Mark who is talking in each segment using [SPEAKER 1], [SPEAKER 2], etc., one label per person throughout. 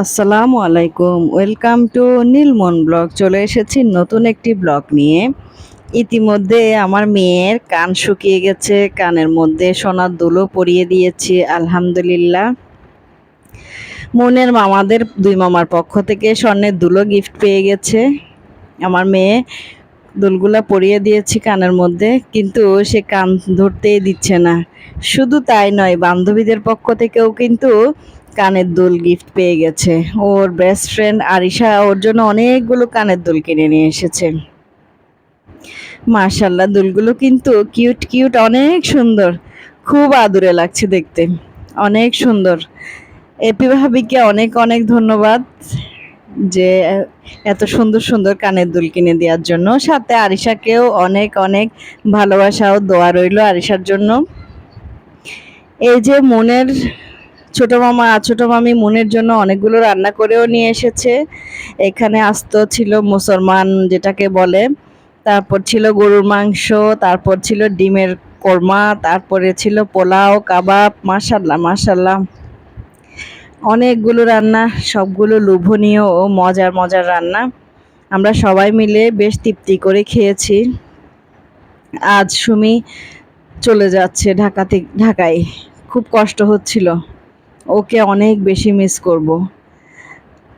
[SPEAKER 1] আসসালামু আলাইকুম, welcome to Nilmon blog. চলে এসেছি নতুন একটি ব্লগ নিয়ে। ইতিমধ্যে আমার মেয়ের কান শুকিয়ে গেছে, কানের মধ্যে সোনার দুলো পরিয়ে দিয়েছি, আলহামদুলিল্লাহ। মনের মামাদের, দুই মামার পক্ষ থেকে স্বর্ণের দুলো গিফট পেয়ে গেছে। আমার মেয়ে দুলগুলা পরিয়ে দিয়েছি কানের মধ্যে, কিন্তু সে কান ধরতেই দিচ্ছে না। শুধু তাই নয়, বান্ধবীদের পক্ষ থেকেও কিন্তু কানের দুল গিফট পেয়ে গেছে। ওর বেস্ট ফ্রেন্ড আরিশা ওর জন্য অনেকগুলো কানের দুল কিনে নিয়ে এসেছে। মার্শাল্লাহ দুলগুলো কিন্তু কিউট কিউট অনেক সুন্দর। খুব আদুরে লাগছে দেখতে। অনেক সুন্দর। এপি ভাবিকে অনেক অনেক ধন্যবাদ যে এত সুন্দর সুন্দর কানের দুল কিনে দেওয়ার জন্য। সাথে আরিশাকেও অনেক অনেক ভালোবাসা ও দোয়া রইল আরিশার জন্য। এই যে মনের ছোট মামা আর ছোট মামি মনের জন্য অনেকগুলো রান্না করেও নিয়ে এসেছে। এখানে আস্ত ছিল মুসলমান যেটাকে বলে, তারপর ছিল গরুর মাংস, তারপর ছিল ডিমের কোরমা, তারপরে ছিল পোলাও, কাবাব মাসাল্লাহ মাসাল্লাহ অনেকগুলো রান্না, সবগুলো লোভনীয় ও মজার মজার রান্না। আমরা সবাই মিলে বেশ তৃপ্তি করে খেয়েছি। আজ সুমি চলে যাচ্ছে ঢাকাতে ঢাকায়। খুব কষ্ট হচ্ছিল। ওকে অনেক বেশি মিস করব।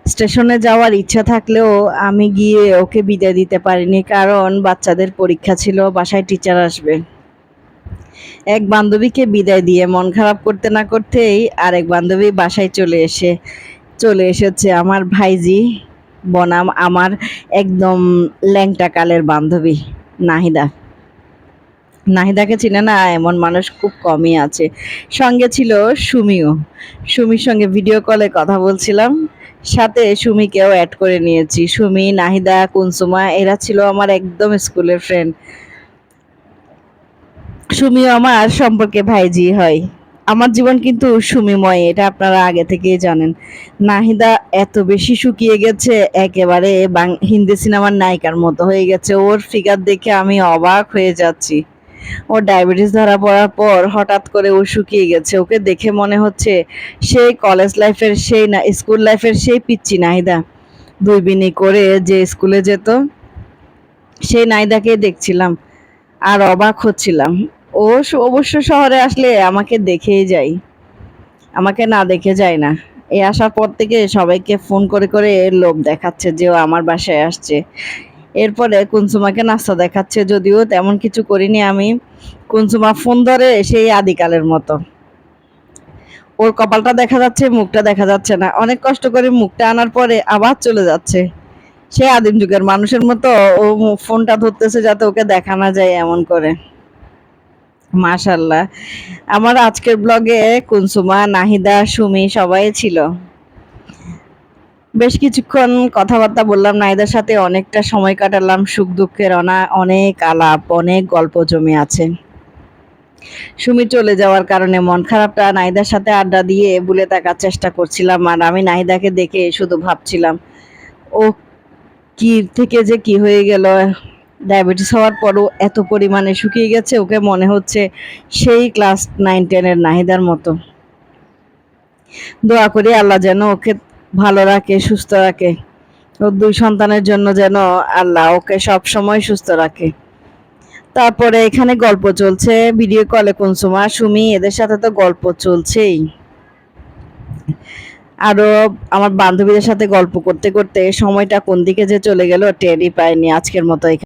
[SPEAKER 1] স্টেশনে যাওয়ার ইচ্ছা থাকলেও আমি গিয়ে ওকে বিদায় দিতে পারিনি, কারণ বাচ্চাদের পরীক্ষা ছিল, বাসায় টিচার আসবে। এক বান্ধবীকে বিদায় দিয়ে মন খারাপ করতে না করতেই আরেক বান্ধবী বাসায় চলে এসে, চলে এসেছে আমার ভাইজি, বনাম, আমার একদম ল্যাংটা কালের বান্ধবী, নাহিদা। নাহিদাকে চিনে না, এমন মানুষ খুব কমই আছে। সঙ্গে ছিল সুমিও। সুমির সঙ্গে ভিডিও কলে কথা বলছিলাম। সাথে সুমিকেও অ্যাড করে নিয়েছি। সুমি, নাহিদা, কুনসুমা, এরা ছিল আমার একদম স্কুলের ফ্রেন্ড সুমিও আমার সম্পর্কে ভাইজি হয়। আমার জীবন কিন্তু সুমিময়, এটা আপনারা আগে থেকেই জানেন। নাহিদা এত বেশি শুকিয়ে গেছে, একেবারে হিন্দি সিনেমার নায়িকার মতো হয়ে গেছে। ওর ফিগার দেখে আমি অবাক হয়ে যাচ্ছি। ওর ডায়াবেটিস ধরা পড়ার পর হঠাৎ করে ও শুকিয়ে গেছে। ওকে দেখে মনে হচ্ছে সেই কলেজ লাইফের সেই না স্কুল লাইফের সেই পিচ্ছি নাহিদা। দুই বিনি করে যে স্কুলে যেত, সেই নাহিদাকে দেখছিলাম আর অবাক হচ্ছিলাম। ও অবশ্য শহরে আসলে আমাকে দেখেই যাই আমাকে না দেখে যায় না। এই আসার পর থেকে সবাইকে ফোন করে করে লোভ দেখাচ্ছে যে ও আমার বাসায় আসছে। এরপরে কুনসুমাকে নাস্তা দেখাচ্ছে, যদিও তেমন কিছু করিনি আমি। কুনসুমা ফোন ধরে সেই আদিকালের মতো। ওর কপালটা দেখা যাচ্ছে, মুখটা দেখা যাচ্ছে না। অনেক কষ্ট করে মুখটা আনার পরে আবার চলে যাচ্ছে। সে আদিম যুগের মানুষের মতো ও ফোনটা ধরতেছে যাতে ওকে দেখা না যায় এমন করে। মাশাল্লাহ। আমার আজকের ব্লগে কুনসুমা, নাহিদা, সুমি সবাই ছিল। বেশ কিছুক্ষণ কথাবার্তা বললাম নাইদার সাথে অনেকটা সময় কাটালাম, সুখ দুঃখের অনা, অনেক আলাপ, অনেক গল্প জমে আছে। সুমি চলে যাওয়ার কারণে মন খারাপটা নাহিদার সাথে আড্ডা দিয়ে বুলে থাকার চেষ্টা করছিলাম আর আমি নাহিদাকে দেখে শুধু ভাবছিলাম, ও কি থেকে যে কি হয়ে গেল? ডায়াবেটিস হওয়ার পরও এত পরিমাণে শুকিয়ে গেছে, ওকে মনে হচ্ছে সেই ক্লাস নাইন, টেনের নাহিদার মতো। দোয়া করি আল্লাহ যেন ওকে ভালো রাখে, সুস্থ রাখে। ওর দুই সন্তানের জন্য যেন আল্লাহ ওকে সব সময় সুস্থ রাখে। তারপরে এখানে গল্প চলছে ভিডিও কলে কোন কুনসুমা, সুমি, এদের সাথে তো গল্প চলছেই। আরও আমার বান্ধবীদের সাথে গল্প করতে করতে সময়টা কোন দিকে যে চলে গেল টেরই পাইনি আজকের মতো